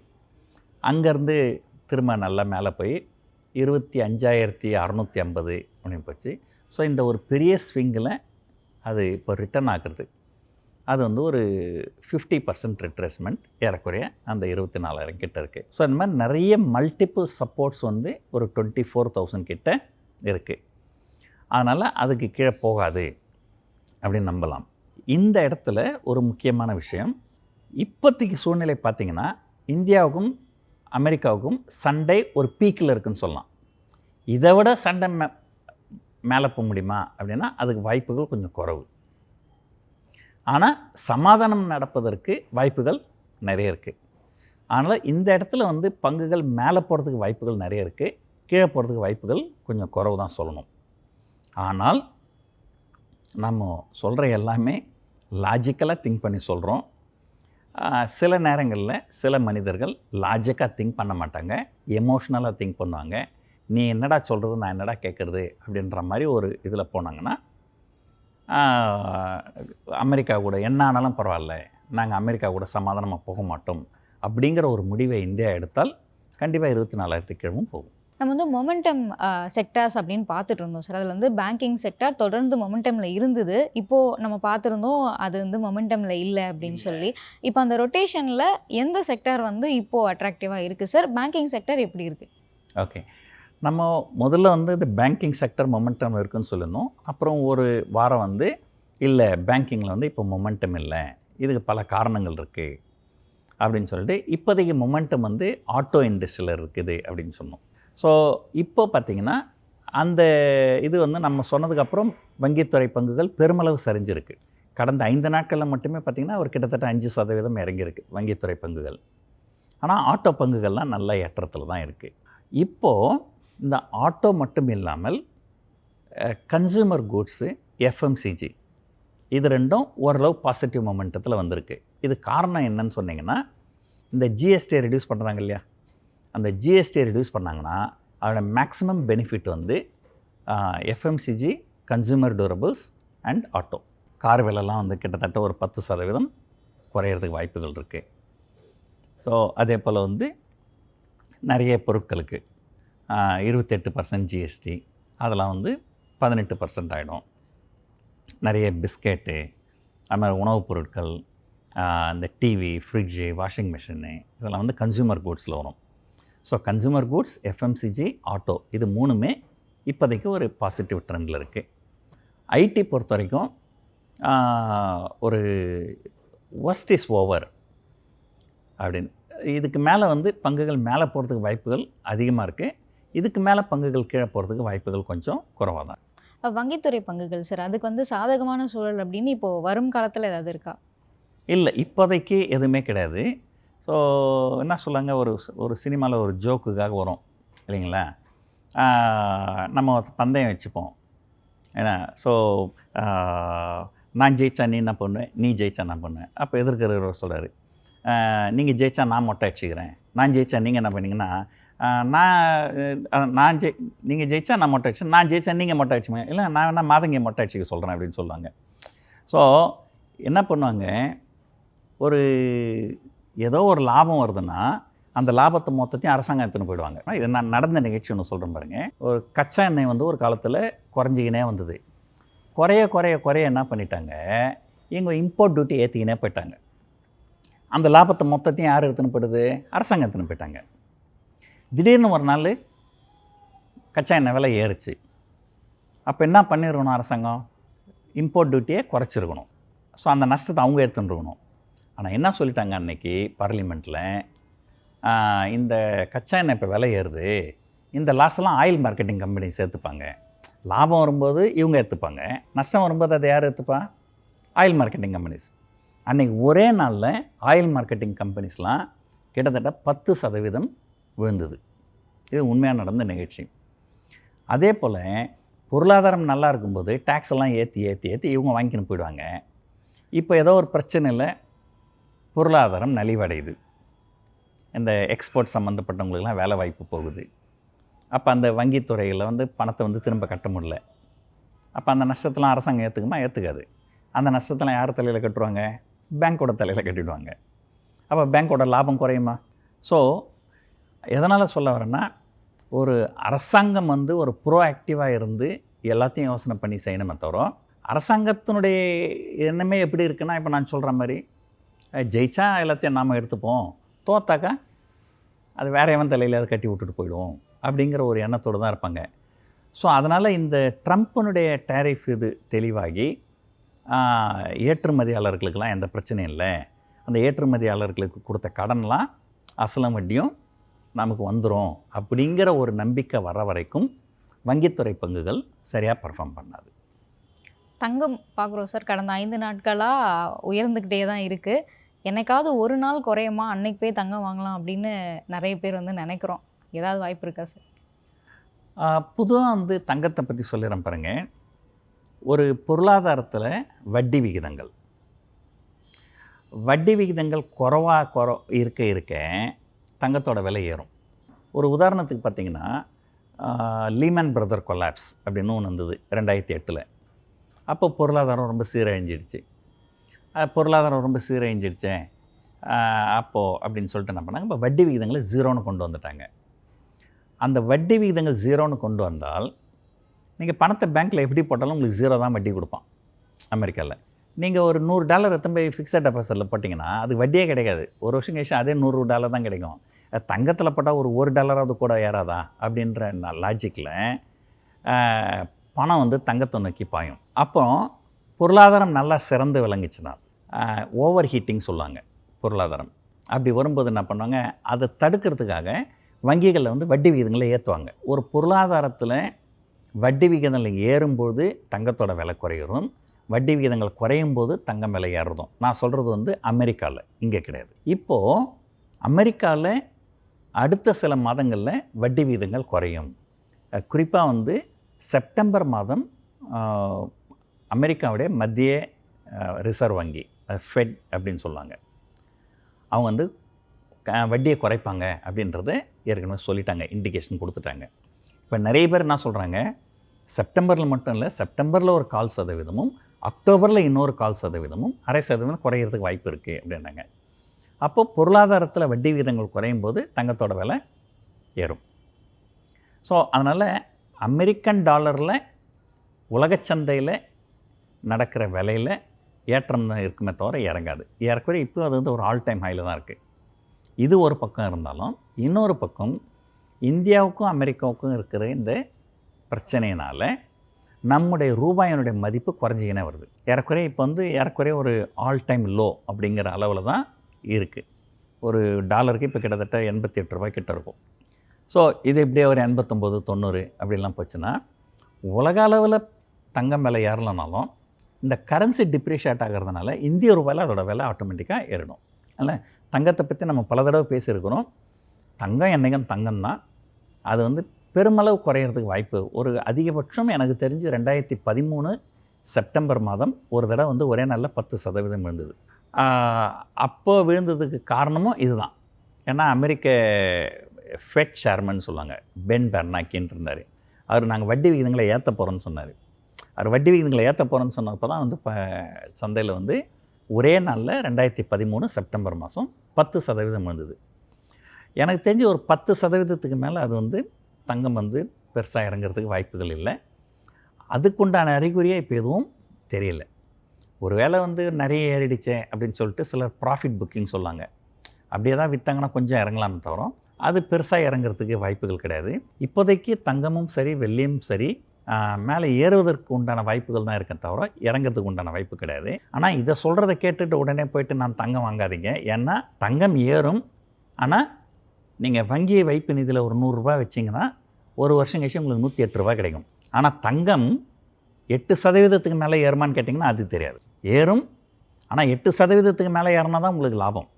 A: அங்கேருந்து திரும்ப நல்லா மேலே போய் இருபத்தி அஞ்சாயிரத்தி அறநூற்றி ஐம்பது அப்படின்னு போச்சு. ஸோ இந்த ஒரு பெரிய ஸ்விங்கில் அது இப்போ ரிட்டர்ன் ஆகுறது அது வந்து ஒரு ஃபிஃப்டி பர்சன்ட் ரிட்ரேஸ்மெண்ட் ஏறக்குறைய அந்த இருபத்தி நாலாயிரம் கிட்ட இருக்குது ஸோ இந்த மாதிரி நிறைய மல்டிப்புள் சப்போர்ட்ஸ் வந்து ஒரு டுவெண்ட்டி ஃபோர் தௌசண்ட் கிட்ட இருக்குது அதனால் அதுக்கு கீழே போகாது அப்படின்னு நம்பலாம். இந்த இடத்துல ஒரு முக்கியமான விஷயம் இப்போதைக்கு சூழ்நிலை பார்த்திங்கன்னா இந்தியாவுக்கும் அமெரிக்காவுக்கும் சண்டை ஒரு பீக்கில் இருக்குன்னு சொல்லலாம். இதை விட சண்டை மே மேலே போக முடியுமா அப்படின்னா அதுக்கு வாய்ப்புகள் கொஞ்சம் குறவு. ஆனால் சமாதானம் நடப்பதற்கு வாய்ப்புகள் நிறைய இருக்குது அதனால் இந்த இடத்துல வந்து பங்குகள் மேலே போகிறதுக்கு வாய்ப்புகள் நிறைய இருக்குது கீழே போகிறதுக்கு வாய்ப்புகள் கொஞ்சம் குறவு தான் சொல்லணும். ஆனால் நம்ம சொல்கிற எல்லாமே லாஜிக்கலாக திங்க் பண்ணி சொல்கிறோம் சில நேரங்களில் சில மனிதர்கள் லாஜிக்காக திங்க் பண்ண மாட்டாங்க எமோஷ்னலாக திங்க் பண்ணுவாங்க. நீ என்னடா சொல்கிறது நான் என்னடா கேட்குறது அப்படின்ற மாதிரி ஒரு இதில் போனாங்கன்னா அமெரிக்கா கூட என்ன ஆனாலும் பரவாயில்ல நாங்கள் அமெரிக்கா கூட சமாதானமாக போக மாட்டோம் அப்படிங்கிற ஒரு முடிவை இந்தியா எடுத்தால் கண்டிப்பாக இருபத்தி நாலாயிரத்து கிழமும் போகும்.
F: நம்ம வந்து மொமெண்டம் செக்டார்ஸ் அப்படின்னு பார்த்துட்டு இருந்தோம் சார். அதில் வந்து பேங்கிங் செக்டார் தொடர்ந்து மொமெண்டமில் இருந்தது. இப்போது நம்ம பார்த்துருந்தோம் அது வந்து மொமெண்டமில் இல்லை அப்படின்னு சொல்லி. இப்போ அந்த ரொட்டேஷனில் எந்த செக்டார் வந்து இப்போது அட்ராக்டிவாக இருக்குது சார்? பேங்கிங் செக்டார் எப்படி இருக்குது
A: ஓகே நம்ம முதல்ல வந்து இந்த பேங்கிங் செக்டர் மொமெண்டம் இருக்குன்னு சொல்லணும் அப்புறம் ஒரு வாரம் வந்து இல்லை பேங்கிங்கில் வந்து இப்போ மொமெண்டம் இல்லை. இதுக்கு பல காரணங்கள் இருக்குது அப்படின்னு சொல்லிட்டு இப்போதைக்கு மொமெண்டம் வந்து ஆட்டோ இண்டஸ்ட்ரியில் இருக்குது அப்படின்னு சொன்னோம். ஸோ இப்போ பார்த்திங்கன்னா அந்த இது வந்து நம்ம சொன்னதுக்கப்புறம் வங்கித்துறை பங்குகள் பெருமளவு சரிஞ்சிருக்கு. கடந்த ஐந்து நாட்களில் மட்டுமே பார்த்திங்கன்னா ஒரு கிட்டத்தட்ட அஞ்சு சதவீதம் இறங்கியிருக்கு வங்கித்துறை பங்குகள். ஆனால் ஆட்டோ பங்குகள்லாம் நல்ல ஏற்றத்தில் தான் இருக்குது இப்போது இந்த ஆட்டோ மட்டும் இல்லாமல் கன்சூமர் கூட்ஸு எஃப்எம்சிஜி இது ரெண்டும் ஓரளவு பாசிட்டிவ் மொமெண்டத்தில் வந்திருக்கு. இது காரணம் என்னன்னு சொன்னிங்கன்னா இந்த ஜிஎஸ்டியை ரெடியூஸ் பண்ணுறாங்க இல்லையா? அந்த ஜிஎஸ்டியை ரெடியூஸ் பண்ணாங்கன்னா அதோட மேக்ஸிமம் பெனிஃபிட் வந்து FMCG consumer durables and auto car விலைலாம் வந்து கிட்டத்தட்ட ஒரு பத்து சதவீதம் குறையிறதுக்கு வாய்ப்புகள் இருக்குது ஸோ அதே போல் வந்து நிறைய பொருட்களுக்கு இருபத்தெட்டு பர்சன்ட் ஜிஎஸ்டி அதெல்லாம் வந்து பதினெட்டு பர்சன்ட் ஆகிடும் நிறைய பிஸ்கெட்டு அது மாதிரி உணவுப் பொருட்கள் இந்த டிவி ஃப்ரிட்ஜு வாஷிங் மிஷினு இதெல்லாம் வந்து கன்சூமர் கூட்ஸில் வரும். So consumer goods FMCG auto இது மூணுமே இப்போதைக்கு ஒரு பாசிட்டிவ் ட்ரெண்டில் இருக்குது ஐடி பொறுத்த வரைக்கும் ஒரு ஒஸ்ட் இஸ் ஓவர் அப்படின்னு. இதுக்கு மேலே வந்து பங்குகள் மேலே போகிறதுக்கு வாய்ப்புகள் அதிகமாக இருக்குது இதுக்கு மேலே பங்குகள் கீழே போகிறதுக்கு வாய்ப்புகள் கொஞ்சம் குறைவாக தான்.
F: வங்கித்துறை பங்குகள் சார் அதுக்கு வந்து சாதகமான சூழல் அப்படின்னு இப்போது வரும் காலத்தில் ஏதாவது இருக்கா?
A: இல்லை இப்போதைக்கு எதுவுமே கிடையாது. ஸோ என்ன சொல்லுவாங்க? ஒரு ஒரு சினிமாவில் ஒரு ஜோக்குக்காக வரும். இல்லைங்களா? நம்ம பந்தயம் வச்சுப்போம். ஏன்னா ஸோ நான் ஜெயிச்சா நீ என்ன பண்ணுவேன் நீ ஜெயிச்சா நான் பண்ணுவேன். அப்போ எதிர்க்கிறவர் சொல்கிறார் நீங்கள் ஜெயிச்சா நான் மொட்டை அடிச்சுக்கிறேன். நான் ஜெயிச்சா நீங்கள் என்ன பண்ணீங்கன்னா நான் நான் ஜெய் நீங்கள் ஜெயிச்சா நான் மொட்டை அடிச்சு நான் ஜெயிச்சா நீங்கள் மொட்டை அடிச்சுங்க இல்லை நான் வேணால் மாதங்க மொட்டை அடிச்சுக்க சொல்கிறேன் அப்படின்னு சொல்லுவாங்க. ஸோ என்ன பண்ணுவாங்க? ஒரு ஏதோ ஒரு லாபம் வருதுன்னா அந்த லாபத்தை மொத்தத்தையும் அரசாங்கம் எடுத்துன்னு போயிடுவாங்க. இது நான் நடந்த நிகழ்ச்சி ஒன்று சொல்கிறேன் பாருங்க. ஒரு கச்சா எண்ணெய் வந்து ஒரு காலத்தில் குறைஞ்சிக்கினே வந்தது. குறைய குறைய குறைய என்ன பண்ணிட்டாங்க? எங்கள் இம்போர்ட் டியூட்டி ஏற்றிக்கினே போயிட்டாங்க. அந்த லாபத்தை மொத்தத்தையும் யார் எடுத்துன்னு போயிடுது? அரசாங்கம் எடுத்துன்னு போயிட்டாங்க. திடீர்னு ஒரு நாள் கச்சா எண்ணெய் விலை ஏறுச்சு. அப்போ என்ன பண்ணிருக்கணும் அரசாங்கம்? இம்போர்ட் டியூட்டியை குறைச்சிருக்கணும். ஸோ அந்த நஷ்டத்தை அவங்க எடுத்துட்டுருக்கணும் ஆனால் என்ன சொல்லிட்டாங்க அன்னைக்கு பார்லிமெண்ட்டில் இந்த கச்சா எண்ணெய் இப்போ விலை ஏறுது. இந்த லாஸெல்லாம் ஆயில் மார்க்கெட்டிங் கம்பெனி சேர்த்துப்பாங்க. லாபம் வரும்போது இவங்க எடுத்துப்பாங்க நஷ்டம் வரும்போது அதை யார் எடுத்துப்பா ஆயில் மார்க்கெட்டிங் கம்பெனிஸ் அன்றைக்கி ஒரே நாளில் ஆயில் மார்க்கெட்டிங் கம்பெனிஸ்லாம் கிட்டத்தட்ட பத்து சதவீதம் விழுந்தது. இது உண்மையாக நடந்த நிகழ்ச்சி. அதே போல் பொருளாதாரம் நல்லா இருக்கும்போது டேக்ஸ் எல்லாம் ஏற்றி ஏற்றி ஏற்றி இவங்க வாங்கிக்கின்னு போயிடுவாங்க. இப்போ ஏதோ ஒரு பிரச்சனையில் பொருளாதாரம் நலிவடையுது. இந்த எக்ஸ்போர்ட் சம்மந்தப்பட்டவங்களுக்கெல்லாம் வேலை வாய்ப்பு போகுது. அப்போ அந்த வங்கித்துறையில் வந்து பணத்தை வந்து திரும்ப கட்ட முடியல. அப்போ அந்த நஷ்டத்தெலாம் அரசாங்கம் ஏற்றுக்குமா ஏற்றுக்காது அந்த நஷ்டத்தெலாம் யார் தலையில் கட்டுவாங்க? பேங்க்கோட தலையில் கட்டிடுவாங்க. அப்போ பேங்க்கோட லாபம் குறையுமா? ஸோ எதனால் சொல்ல வரேன்னா ஒரு அரசாங்கம் வந்து ஒரு ப்ரோஆக்டிவாக இருந்து எல்லாத்தையும் யோசனை பண்ணி செய்யணுமே தவிர அரசாங்கத்தினுடைய எண்ணமே எப்படி இருக்குன்னா இப்போ நான் சொல்கிற மாதிரி ஜெயிச்சா எல்லாத்தையும் நாம் எடுத்துப்போம். தோத்தாக்கா அது வேற எவன் தலையில் அதை கட்டி விட்டுட்டு போயிடுவோம் அப்படிங்கிற ஒரு எண்ணத்தோடு தான் இருப்பாங்க. ஸோ அதனால் இந்த ட்ரம்ப்பினுடைய டேரிஃப் இது தெளிவாகி ஏற்றுமதியாளர்களுக்கெல்லாம் எந்த பிரச்சனையும் இல்லை. அந்த ஏற்றுமதியாளர்களுக்கு கொடுத்த கடன்லாம் அசலம் வட்டியும் நமக்கு வந்துடும் அப்படிங்கிற ஒரு நம்பிக்கை வர வரைக்கும் வங்கித்துறை பங்குகள் சரியாக பர்ஃபார்ம் பண்ணாது.
F: தங்கம் பார்க்குறோம் சார் கடந்த ஐந்து நாட்களாக உயர்ந்துக்கிட்டே தான் இருக்குது என்னைக்காவது ஒரு நாள் குறையுமா? அன்னைக்கு போய் தங்கம் வாங்கலாம் அப்படின்னு நிறைய பேர் வந்து நினைக்கிறோம். ஏதாவது வாய்ப்பு இருக்கா சார்?
A: பொதுவாக வந்து தங்கத்தை பற்றி சொல்லிடுறேன் பாருங்க. ஒரு பொருளாதாரத்தில் வட்டி விகிதங்கள். வட்டி விகிதங்கள் குறவாக குறை இருக்க இருக்க தங்கத்தோட விலை ஏறும். ஒரு உதாரணத்துக்கு பார்த்தீங்கன்னா லீமன் பிரதர் கொலாப்ஸ் அப்படின்னு ஒன்று வந்தது ரெண்டாயிரத்தி எட்டில். அப்போ பொருளாதாரம் ரொம்ப சீரழிஞ்சிடுச்சு. பொருளாதாரம் ரொம்ப சீரழிஞ்சிடுச்சே. அப்போது அப்படின்னு சொல்லிட்டு என்ன பண்ணாங்க? இப்போ வட்டி விகிதங்களை ஜீரோன்னு கொண்டு வந்துட்டாங்க. அந்த வட்டி விகிதங்கள் ஜீரோன்னு கொண்டு வந்தால் நீங்கள் பணத்தை பேங்க்கில் எப்படி போட்டாலும் உங்களுக்கு ஜீரோ தான் வட்டி கொடுப்பான் அமெரிக்காவில் நீங்கள் ஒரு நூறு டாலர் எத்தனை போய் ஃபிக்ஸட் டெபாசிட்டில் போட்டிங்கன்னா அது வட்டியே கிடைக்காது. ஒரு வருஷம் கழிச்சு அதே நூறு டாலர் தான் கிடைக்கும். தங்கத்தில் போட்டால் ஒரு ஒரு டாலராவது கூட ஏறாதா? அப்படின்ற லாஜிக்கில் பணம் வந்து தங்கத்தை நோக்கி பாயும். அப்போ பொருளாதாரம் நல்லா சிறந்து விளங்குச்சுன்னா ஓவர் ஹீட்டிங் சொல்லுவாங்க பொருளாதாரம். அப்படி வரும்போது என்ன பண்ணுவாங்க அதை தடுக்கிறதுக்காக வங்கிகளில் வந்து வட்டி விகிதங்களை ஏற்றுவாங்க ஒரு பொருளாதாரத்தில் வட்டி விகிதங்கள் ஏறும்போது தங்கத்தோட விலை குறையிறதும் வட்டி விகிதங்கள் குறையும் போது தங்கம் விலை ஏறுறதும். நான் சொல்கிறது வந்து அமெரிக்காவில் இங்கே கிடையாது. இப்போது அமெரிக்காவில் அடுத்த சில மாதங்களில் வட்டி விகிதங்கள் குறையும். குறிப்பாக வந்து செப்டம்பர் மாதம் அமெரிக்காவுடைய மத்திய ரிசர்வ் வங்கி ஃபெட் அப்படின்னு சொல்லுவாங்க. அவங்க வந்து க- வட்டியை குறைப்பாங்க அப்படின்றத ஏற்கனவே சொல்லிட்டாங்க இண்டிகேஷன் கொடுத்துட்டாங்க. இப்போ நிறைய பேர் என்ன சொல்கிறாங்க செப்டம்பரில் மட்டும் இல்லை செப்டம்பரில் ஒரு கால் சதவீதமும் அக்டோபரில் இன்னொரு கால் சதவீதமும் அரை சதவீதம் குறையிறதுக்கு வாய்ப்பு இருக்குது அப்படின்னாங்க. அப்போ பொருளாதாரத்தில் வட்டி விகிதங்கள் குறையும் போது தங்கத்தோட விலை ஏறும். ஸோ அதனால் அமெரிக்கன் டாலரில் உலக சந்தையில் நடக்கிற விலையில் ஏற்றம் தான் இருக்குமே தவிர இறங்காது. ஏறக்குறைய இப்போ அது வந்து ஒரு ஆல் டைம் ஹையில் தான் இருக்குது இது ஒரு பக்கம் இருந்தாலும் இன்னொரு பக்கம் இந்தியாவுக்கும் அமெரிக்காவுக்கும் இருக்கிற இந்த பிரச்சனையினால் நம்முடைய ரூபாயினுடைய மதிப்பு குறைஞ்சிக்கினே வருது. ஏறக்குறைய இப்போ வந்து ஏறக்குறைய ஒரு ஆல் டைம் லோ அப்படிங்கிற அளவில் தான் இருக்குது ஒரு டாலருக்கு இப்போ கிட்டத்தட்ட எண்பத்தி எட்டு ரூபாய் கிட்ட இருக்கும். ஸோ இது இப்படியே ஒரு எண்பத்தொம்போது தொண்ணூறு அப்படிலாம் போச்சுன்னா உலக அளவில் தங்கம் விலை ஏறலைனாலும் இந்த கரன்சி டிப்ரிஷியேட் ஆகிறதுனால இந்திய ரூபாயில் அதோட விலை ஆட்டோமேட்டிக்காக ஏறிடும் இல்லை தங்கத்தை பற்றி நம்ம பல தடவை பேசியிருக்கிறோம். தங்கம் என்றைக்கும் தங்கம் தான் அது வந்து பெருமளவு குறையிறதுக்கு வாய்ப்பு. ஒரு அதிகபட்சம் எனக்கு தெரிஞ்சு ரெண்டாயிரத்தி பதிமூணு செப்டம்பர் மாதம் ஒரு தடவை வந்து ஒரே நாளில் பத்து சதவீதம் விழுந்தது. அப்போ விழுந்ததுக்கு காரணமும் இதுதான். ஏன்னா அமெரிக்க ஃபெட் சேர்மன் சொல்லுவாங்க பென் பெர்னாக்கின்னு இருந்தார். அவர் நாங்கள் வட்டி விகிதங்களை ஏற்ற போகிறோன்னு சொன்னார். அவர் வட்டி விகிதங்களை ஏற்ற போகிறோன்னு சொன்னப்போ தான் வந்து இப்போ சந்தையில் வந்து ஒரே நாளில் ரெண்டாயிரத்தி பதிமூணு செப்டம்பர் மாதம் பத்து சதவீதம் வந்தது. எனக்கு தெரிஞ்சு ஒரு பத்து சதவீதத்துக்கு மேலே அது வந்து தங்கம் வந்து பெருசாக இறங்குறதுக்கு வாய்ப்புகள் இல்லை. அதுக்குண்டான அறிகுறியே இப்போ எதுவும் தெரியல. ஒரு வேளை வந்து நிறைய ஏறிடுச்சே அப்படின்னு சொல்லிட்டு சிலர் ப்ராஃபிட் புக்கிங் சொல்லாங்க. அப்படியே தான் விற்றாங்கன்னா கொஞ்சம் இறங்கலாமே தவிர அது பெருசாக இறங்குறதுக்கு வாய்ப்புகள் கிடையாது. இப்போதைக்கு தங்கமும் சரி வெள்ளியும் சரி மேலே ஏறுவதற்கு உண்டான வாய்ப்புகள் தான் இருக்க தவிர இறங்கிறதுக்கு உண்டான வாய்ப்பு கிடையாது. ஆனால் இதை சொல்கிறத கேட்டுட்டு உடனே போயிட்டு நான் தங்கம் வாங்காதீங்க. ஏன்னா தங்கம் ஏறும். ஆனால் நீங்கள் வங்கி வைப்பு நிதியில் ஒரு நூறுரூபா வச்சிங்கன்னா ஒரு வருஷம் கழிச்சு உங்களுக்கு நூற்றி எட்டு ரூபா கிடைக்கும். ஆனால் தங்கம் எட்டு சதவீதத்துக்கு மேலே ஏறுமான்னு கேட்டிங்கன்னா அது தெரியாது. ஏறும். ஆனால் எட்டு சதவீதத்துக்கு மேலே ஏறினா தான் உங்களுக்கு லாபம்.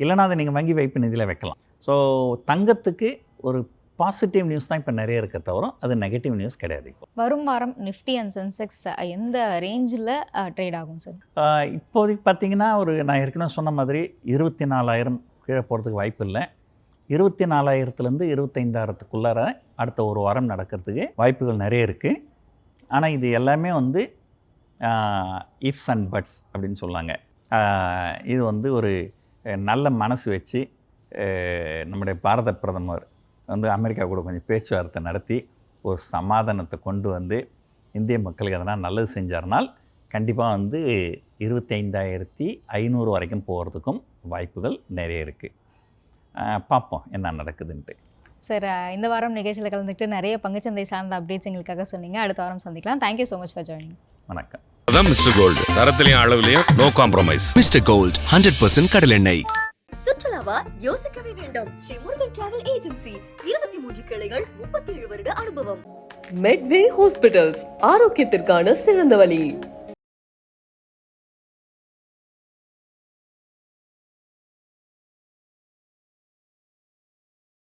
A: இல்லைன்னா அதை நீங்கள் வங்கி வைப்பு நிதியில் வைக்கலாம். ஸோ தங்கத்துக்கு ஒரு பாசிட்டிவ் நியூஸ் தான் இப்போ நிறைய இருக்க தவிர அது நெகட்டிவ் நியூஸ் கிடையாது
F: வரும் வாரம் நிஃப்டி அண்ட் சென்செக்ஸ் எந்த ரேஞ்சில் ட்ரேட் ஆகும் சார்
A: இப்போதைக்கு பார்த்தீங்கன்னா ஒரு நான் ஏற்கனவே சொன்ன மாதிரி இருபத்தி நாலாயிரம் கீழே போகிறதுக்கு வாய்ப்பு இல்லை. இருபத்தி நாலாயிரத்துலேருந்து இருபத்தைந்தாயிரத்துக்குள்ளார அடுத்த ஒரு வாரம் நடக்கிறதுக்கு வாய்ப்புகள் நிறைய இருக்குது ஆனால் இது எல்லாமே வந்து இஃப்ஸ் அண்ட் பட்ஸ் அப்படின்னு சொல்லாங்க. இது வந்து ஒரு நல்ல மனசு வச்சு நம்முடைய பாரத பிரதமர் வந்து அமெரிக்கா கூட கொஞ்சம் பேச்சுவார்த்தை நடத்தி ஒரு சமாதானத்தை கொண்டு வந்து இந்திய மக்களுக்கு எதனால் நல்லது செஞ்சார்னால் கண்டிப்பாக வந்து இருபத்தைந்தாயிரத்தி ஐநூறு வரைக்கும் போகிறதுக்கும் வாய்ப்புகள் நிறைய இருக்குது பார்ப்போம் என்ன நடக்குதுன்ட்டு.
F: சார் இந்த வாரம் நிகழ்ச்சியில் கலந்துக்கிட்டு நிறைய பங்குச்சந்தை சார்ந்த அப்டேட்ஸ் எங்களுக்காக சொன்னீங்க. அடுத்த வாரம் சந்திக்கலாம். Thank you so much for joining
A: வணக்கம்.
B: அதான் மிஸ்டர் கோல்டு தரத்திலையும் அளவுலையும் no compromise
C: Mr Gold hundred percent கடலெண்ணெய்
D: சுற்றுலாவா யோசிக்கவே வேண்டாம். ஸ்ரீ முருகன் டிராவல் ஏஜென்சி இருபத்தி மூன்று கிளைகள் முப்பத்தி ஏழு வருட அனுபவம்.
E: மெட்வே ஹாஸ்பிட்டல்ஸ் ஆரோக்கியத்திற்கான சிறந்த வழி.